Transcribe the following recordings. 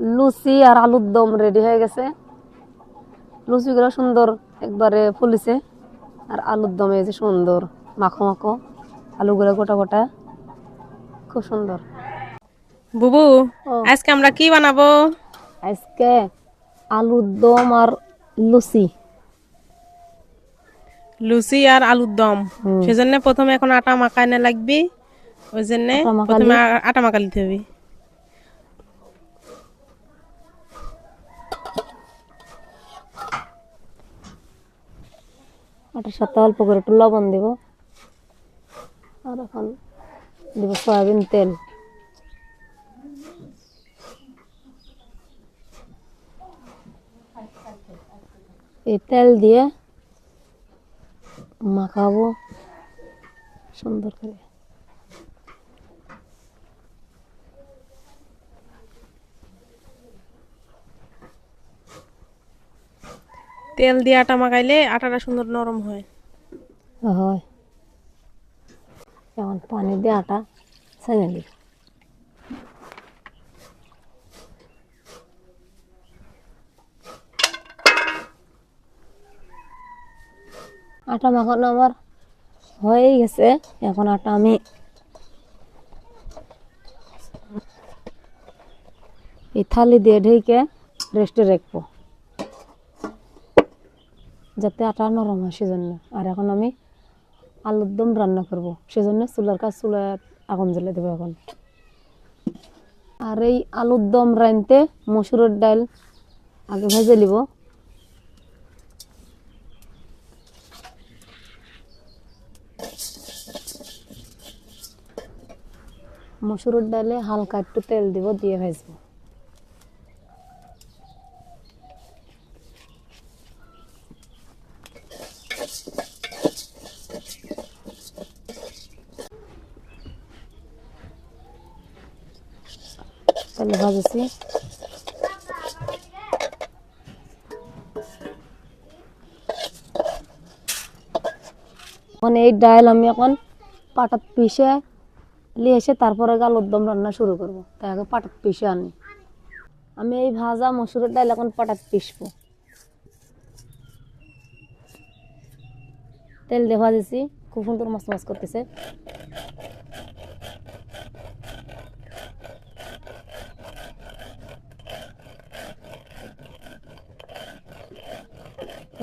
লুচি আর আলুর দম রেডি হয়ে গেছে। লুচিগুলো সুন্দর একবারে ফুলিছে আর আলুর দমে যে সুন্দর মাখো মাখো আলুগুলো গোটা গোটা খুব সুন্দর। বুবু। আজকে আমরা কি বানাবো? আজকে আলুর দম আর লুচি। লুচি আর আলুর দম। সেজন্য প্রথমে এখন আটা মাখাইনে লাগবে ওই জন্য প্রথমে আটা মাখা নিতে হবে আটার সাথে অল্প করে একটু লবণ দিব। আর এখন দিব সয়াবিন তেল। এই তেল দিয়ে মাখাবো সুন্দর করে। তেল দিয়ে আটা মাখাইলে আটাটা সুন্দর নরম হয়। হয়। পানি দিয়ে আটা ছেড়ে দিব আটা মাখানো আমার হয়েই গেছে। এখন আটা আমি এই থালি দিয়ে ঢেকে রেস্টে রাখব। যাতে আটা নরম হয় সেজন্য। আর এখন আমি আলুর দম রান্না করব। সেজন্য চুলার কাজ চুলায় আগুন জ্বলে দেবো এখন। আর এই আলুর দম রানতে মসুরের ডাল আগে ভেজে নিব। মসুরের ডালে হালকা একটু তেল দিব, দিয়ে ভাজবো। তাহলে ভাজেছি মানে এই ডাল আমি এখন পাটাত পিষে নিয়ে এসে তারপরে আলুর দম রান্না শুরু করব। তাই আগে পাটাত পিষে আনি। আমি এই ভাজা মসুরের ডাল এখন পাটাত পিষবো। তেল দিয়ে ভাজেছি, খুব সুন্দর মাছ মাছ করতেছে।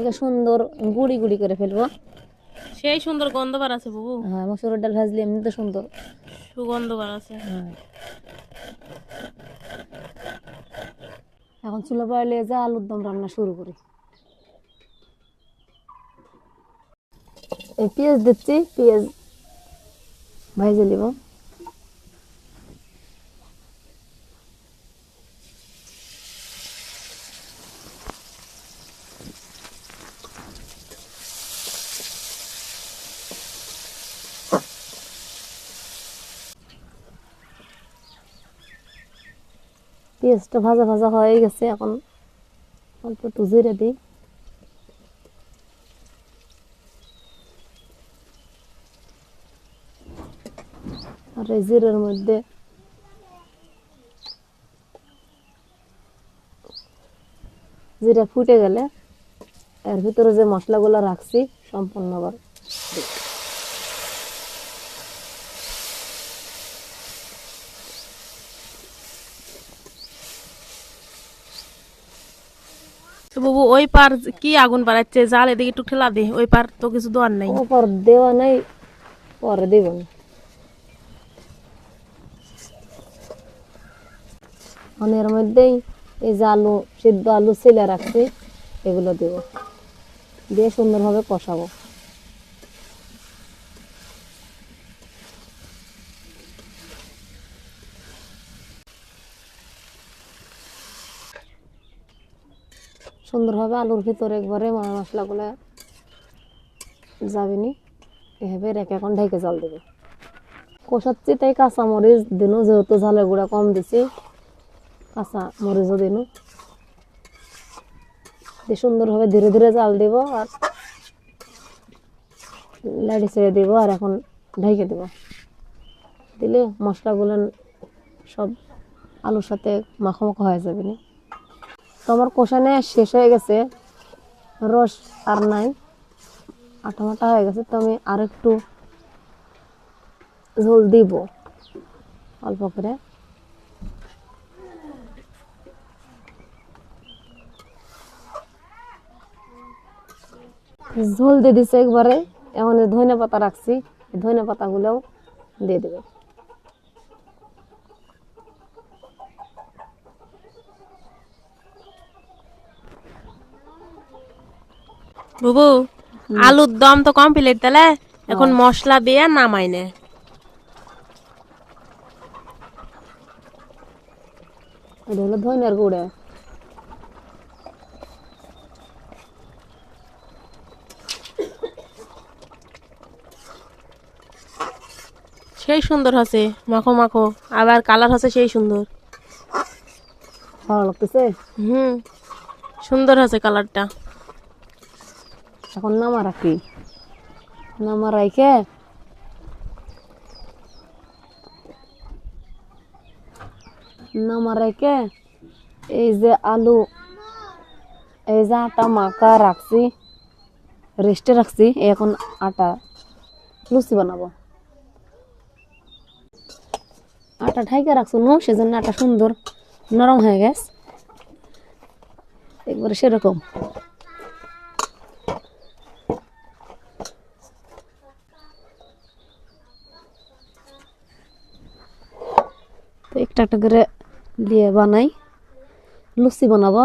একে সুন্দর গুড়ি গুড়ি করে ফেলব। সেই সুন্দর গন্ধ বার আছে বুবু। হ্যাঁ মসুরের ডাল ভাজলে এমনিতে সুন্দর। সুগন্ধ বার আছে। হ্যাঁ। এখন চুলা পাড়লে যা আলুর দম রান্না শুরু করি। এই পেঁয়াজ দিচ্ছি পেঁয়াজ ভাইজে নিব। পেঁয়াজটা ভাজা ভাজা হয়ে গেছে এখন অল্প একটু জিরে দিই আর এই জিরের মধ্যে জিরা ফুটে গেলে এর ভিতরে যে মশলাগুলো রাখছি সম্পূর্ণ বুবু, ওই পার কি আগুন বাড়াচ্ছে? জাল এদিকে একটু ঠেলা দে, ওই পার তো কিছু দোয়ার নাই। ওপর দেওয়া নাই, পরে দেব মানে মধ্যেই এই যে আলু, সিদ্ধ আলু ছেলে রাখছি, এগুলো দেব। দিয়ে সুন্দরভাবে কষাবো। সুন্দরভাবে আলুর ভিতরে একবারে মশলাগুলো যাবেনি। এভাবে রেখে এখন ঢেকে জল দেবে। কষাচ্ছি তাই কাঁচা মরিচ দিনু, যেহেতু ঝালের গুঁড়া কম দিছি, কাঁচা মরিচও দিনু। সুন্দরভাবে ধীরে ধীরে জাল দিব আর লাড়ি ছেড়ে দিব আর এখন ঢেকে দিব। দিলে মশলাগুলো সব আলুর সাথে মাখো মাখো হয়ে যাবে না। তো আমার শেষ হয়ে গেছে। রস আর নাই। আটা মাটা হয়ে গেছে, তো আমি আর একটু ঝোল দিব অল্প করে। ঝোল দিয়ে দিছে একবারে এখন ধনে পাতা রাখছি ধনে পাতাগুলোও দিয়ে দেবে। বুবু আলুর দম তো কমপ্লিট তাহলে? এখন মশলা দিয়ে নামাই নে। এটা হলো ধনিয়ার গুঁড়ে। সেই সুন্দর হচ্ছে মাখো মাখো। আবার কালার হচ্ছে সেই সুন্দর। ভালো লাগতেছে? হুম সুন্দর হচ্ছে কালারটা এখন নামা রাখি নামা রাইখে নামা রাইখে এই যে আলু, এই যে আটা মাখা রাখছি রেস্টে রাখছি, এখন আটা, লুচি বানাবো। আটা ঠাইকে রাখছো নো, সেজন্য আটা সুন্দর নরম হয়ে গেছে। একবারে সেরকম তো একটা একটা করে দিয়ে বানাই। লুচি বানাবো।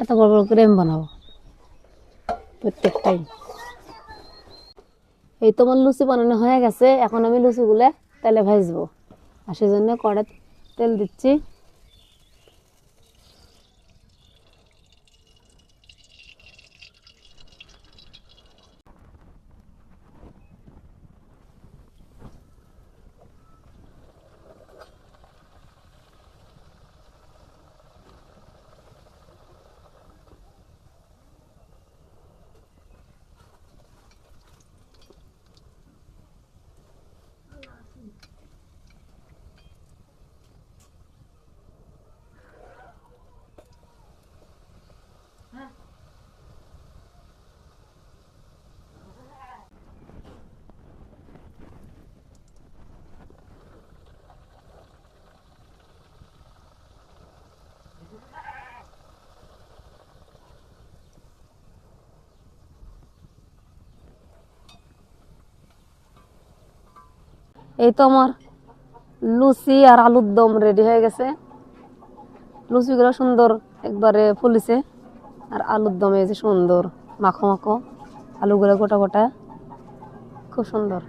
এত বড় বড় করে আমি বানাবো। প্রত্যেকটাই। এই তো আমার লুচি বানানো হয়ে গেছে, এখন আমি লুচিগুলো তেলে ভাজবো। আর সেজন্য কড়া তেল দিচ্ছি। এই তো আমার লুচি আর আলুর দম রেডি হয়ে গেছে। লুচিগুলো সুন্দর একবারে ফুলিছে আর আলুর দমে যে সুন্দর মাখো মাখো। আলুগুলো গোটা গোটা। খুব সুন্দর।